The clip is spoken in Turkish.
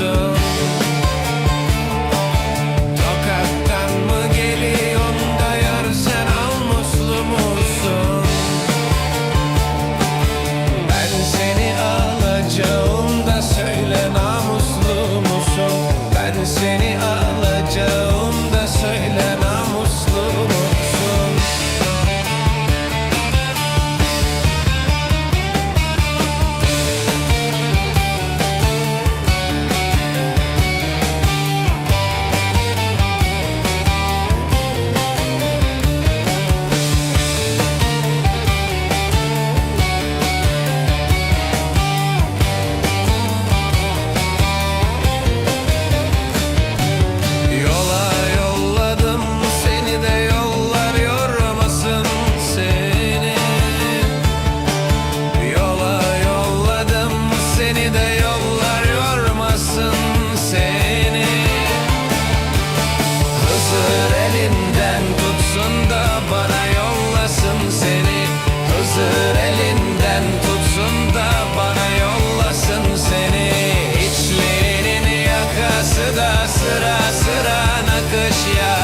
so sıra sıra nakış yağar